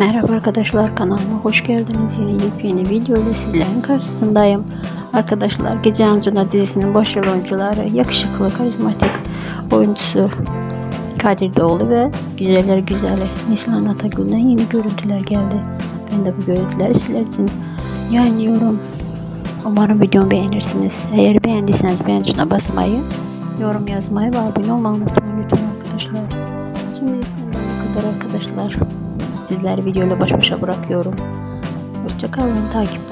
Merhaba arkadaşlar kanalıma hoş geldiniz. Yeni yepyeni video ile sizlerin karşısındayım. Arkadaşlar Gece Ancuna dizisinin başrol oyuncuları yakışıklı, karizmatik oyuncusu Kadir Doğulu ve güzeller güzeli Nislan Atagül'den yeni görüntüler geldi. Ben de bu görüntüleri sizler için yayınlıyorum. Umarım videomu beğenirsiniz. Eğer beğendiyseniz beğen tuşuna basmayı, yorum yazmayı ve abone olmayı unutmayın lütfen arkadaşlar. Şimdi bu kadar arkadaşlar. Sizleri videoyla baş başa bırakıyorum. Hoşçakalın, takipte